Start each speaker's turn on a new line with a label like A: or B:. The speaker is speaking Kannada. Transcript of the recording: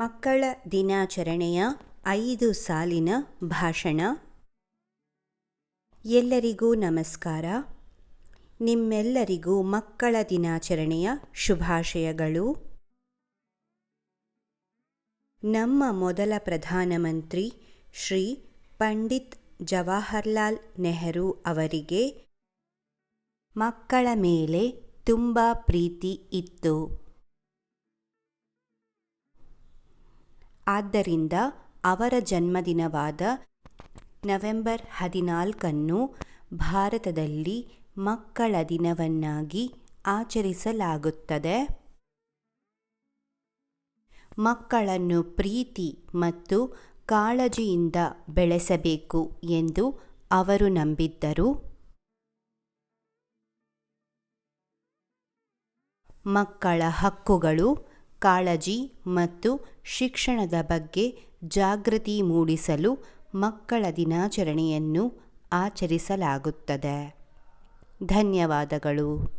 A: ಮಕ್ಕಳ ದಿನಾಚರಣೆಯ ಐದು ಸಾಲಿನ ಭಾಷಣ. ಎಲ್ಲರಿಗೂ ನಮಸ್ಕಾರ. ನಿಮ್ಮೆಲ್ಲರಿಗೂ ಮಕ್ಕಳ ದಿನಾಚರಣೆಯ ಶುಭಾಶಯಗಳು. ನಮ್ಮ ಮೊದಲ ಪ್ರಧಾನಮಂತ್ರಿ ಶ್ರೀ ಪಂಡಿತ್ ಜವಾಹರ್ಲಾಲ್ ನೆಹರು ಅವರಿಗೆ ಮಕ್ಕಳ ಮೇಲೆ ತುಂಬ ಪ್ರೀತಿ ಇತ್ತು. ಆದ್ದರಿಂದ ಅವರ ಜನ್ಮದಿನವಾದ ನವೆಂಬರ್ ಹದಿನಾಲ್ಕನ್ನು ಭಾರತದಲ್ಲಿ ಮಕ್ಕಳ ದಿನವನ್ನಾಗಿ ಆಚರಿಸಲಾಗುತ್ತದೆ. ಮಕ್ಕಳನ್ನು ಪ್ರೀತಿ ಮತ್ತು ಕಾಳಜಿಯಿಂದ ಬೆಳೆಸಬೇಕು ಎಂದು ಅವರು ನಂಬಿದ್ದರು. ಮಕ್ಕಳ ಹಕ್ಕುಗಳು ಕಾಳಜಿ ಮತ್ತು ಶಿಕ್ಷಣದ ಬಗ್ಗೆ ಜಾಗೃತಿ ಮೂಡಿಸಲು ಮಕ್ಕಳ ದಿನಾಚರಣೆಯನ್ನು ಆಚರಿಸಲಾಗುತ್ತದೆ. ಧನ್ಯವಾದಗಳು.